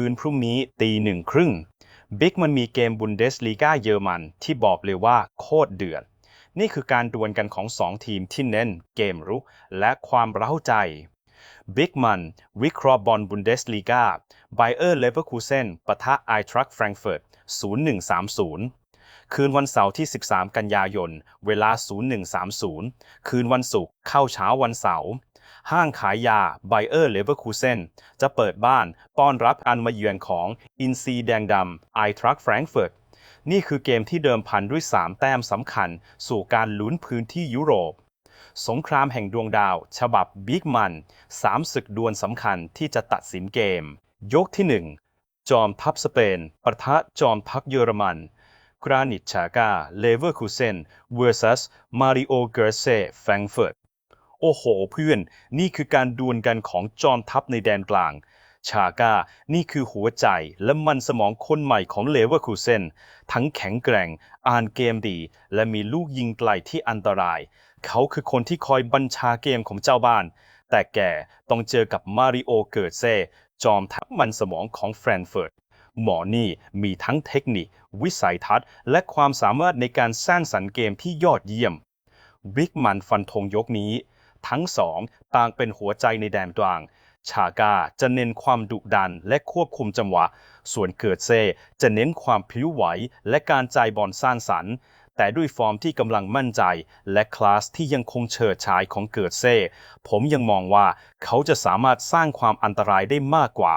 คืนพรุ่งนี้ตีหนึ่งครึ่งบิ๊กมันมีเกมบุนเดสลีกาเยอรมันที่บอกเลยว่าโคตรเดือด นี่คือการดวลกันของสองทีมที่เน้นเกมรุกและความเร้าใจบิ๊กมันวิเคราะห์บอลบุนเดสลีกาไบเออร์เลเวอร์คูเซนปะทะไอทรัคแฟรงเฟิร์ต0130 คืนวันเสาร์ที่ 13 กันยายน เวลา 0130 คืนวันศุกร์เข้าเช้าวันเสาร์ ห้างขายยาไบเออร์เลเวอร์คูเซนจะเปิดบ้านต้อนรับการมาเยือนของอินซีแดงดำไอทรัคแฟรงก์เฟิร์ตนี่คือเกมที่เดิมพันด้วย 3 แต้มสำคัญ สู่การลุ้นพื้นที่ยุโรป สงครามแห่งดวงดาว ฉบับบิ๊กมันสามศึกดวลสำคัญที่จะตัดสินเกม ยกที่ 1 จอมทัพสเปนประทะจอมทัพเยอรมันกรานิตชากาเลเวอร์คูเซน vs มาริโอเกอร์เซ่แฟรงเฟิร์ต อ้โหเพื่อน นี่คือการดวลกันของจอมทัพในแดนกลาง ชาก้า นี่คือหัวใจและมันสมองคนใหม่ของเลเวอร์คูเซนทั้งแข็งแกร่ง อ่านเกมดี และมีลูกยิงไกลที่อันตราย เขาคือคนที่คอยบัญชาเกมของเจ้าบ้าน แต่แกต้องเจอกับมาริโอเกิร์เซ่จอมทัพมันสมองของแฟรงเฟิร์ตหมอนี่มีทั้งเทคนิค วิสัยทัศน์ และความสามารถในการสร้างสรรค์เกมที่ยอดเยี่ยม บิ๊กมันฟันธงยกนี้ ทั้งสองต่างเป็นหัวใจในแดนกลาง ชากาจะเน้นความดุดันและควบคุมจังหวะ ส่วนเกิดเซ่จะเน้นความพลิ้วไหวและการจ่ายบอลสร้างสรรค์แต่ด้วยฟอร์มที่กำลังมั่นใจ และคลาสที่ยังคงเฉิดฉายของเกิดเซ่ ผมยังมองว่าเขาจะสามารถสร้างความอันตรายได้มากกว่า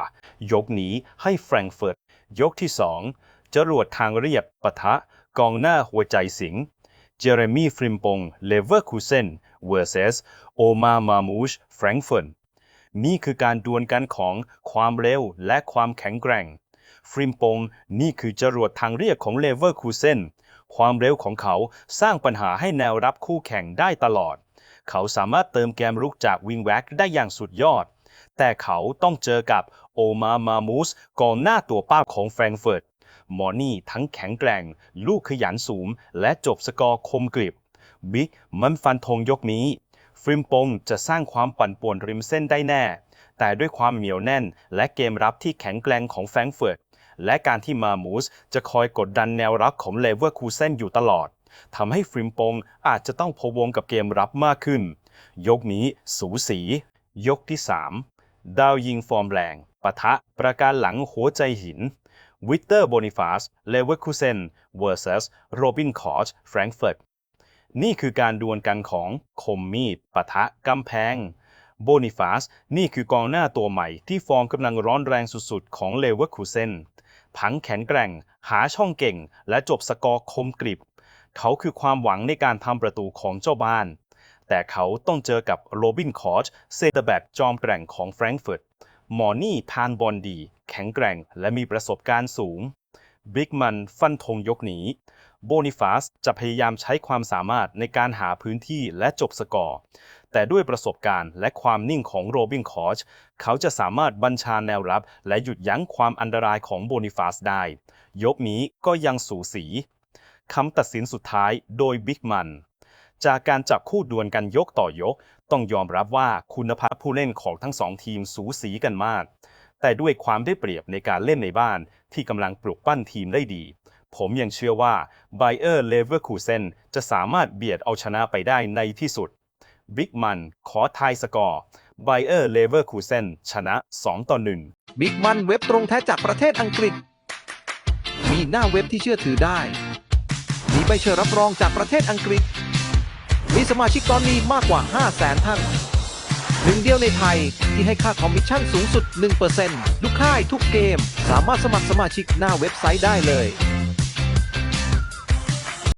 ยกนี้ให้แฟรงก์เฟิร์ต ยกที่ 2 จรวดทางเรียบปะทะ กองหน้าหัวใจสิง เจเรมีฟริมปง เลเวอร์คูเซน vs โอมามามูชแฟรงก์เฟิร์ตนี่คือการดวลกันของความเร็วและความแข็งแกร่ง ฟริมปงนี่คือจรวดทางเรียบของเลเวอร์คูเซนความเร็วของเขาสร้างปัญหาให้แนวรับคู่แข่งได้ตลอด เขาสามารถเติมแกมรุกจากวิงแว็กได้อย่างสุดยอด แต่เขาต้องเจอกับโอมามามูสกองหน้าตัวป้าของแฟรงก์เฟิร์ตมอนี่ทั้งแข็งแกร่ง ลูกขยันสูง และจบสกอร์คมกริบ บิ๊กมันฟันธงยกนี้ฟริมปงจะสร้างความปั่นป่วนริมเส้นได้แน่ แต่ด้วยความเหนียวแน่น และเกมรับที่แข็งแกร่งของแฟรงเฟิร์ตและการที่มามูสจะคอยกดดันแนวรับของเลเวอร์คูเซนอยู่ตลอดทำให้ฟริมปงอาจจะต้องพวงกับเกมรับมากขึ้น ยกนี้สูสี ยกที่ 3 ดาวยิงฟอร์มแรงปะทะประการหลังหัวใจหินวิกเตอร์โบนิฟาสเลเวอร์คูเซน vs โรบินคอร์ชแฟรงเฟิร์ต นี่คือการดวลกันของคมมีดปะทะกำแพง โบนิฟาส นี่คือกองหน้าตัวใหม่ที่ฟอร์มกำลังร้อนแรงสุดๆ ของเลเวอร์คูเซนผังแข็งแกร่ง หาช่องเก่ง และจบสกอร์คมกริบ เขาคือความหวังในการทำประตูของเจ้าบ้าน แต่เขาต้องเจอกับโรบินคอร์ชเซตแบ็กจอมแกร่งของแฟรงก์เฟิร์ตหมอนี่ทานบอลดี แข็งแกร่ง และมีประสบการณ์สูงบิ๊กมันฟันธงยกหนี โบนิฟาสจะพยายามใช้ความสามารถในการหาพื้นที่และจบสกอร์ แต่ด้วยประสบการณ์และความนิ่งของโรบินคอชเขาจะสามารถบัญชาแนวรับ และหยุดยั้งความอันตรายของโบนิฟาสได้ ยกนี้ก็ยังสูสีคำตัดสินสุดท้ายโดยบิ๊กมันจากการจับคู่ดวลกันยกต่อยก ต้องยอมรับว่าคุณภาพผู้เล่นของทั้งสองทีมสูสีกันมาก แต่ด้วยความได้เปรียบในการเล่นในบ้านที่กำลังปลุกปั้นทีมได้ดี ผมยังเชื่อว่าไบเออร์เลเวอร์คูเซนจะสามารถเบียดเอาชนะไปได้ในที่สุดบิ๊กมันขอทายสกอร์ไบเออร์เลเวอร์คูเซนชนะ 2 ต่อ 1 บิ๊กมันเว็บตรงแท้จากประเทศอังกฤษ มีหน้าเว็บที่เชื่อถือได้ มีใบเชิญรับรองจากประเทศอังกฤษ มีสมาชิกตอนนี้มากกว่า 5 0 0แสนท่านหนึ่งเดียวในไทยที่ให้ค่าคอมมิชชั่นสูงสุด1%ลูกค่ายทุกเกม สามารถสมัครสมาชิกหน้าเว็บไซต์ได้เลย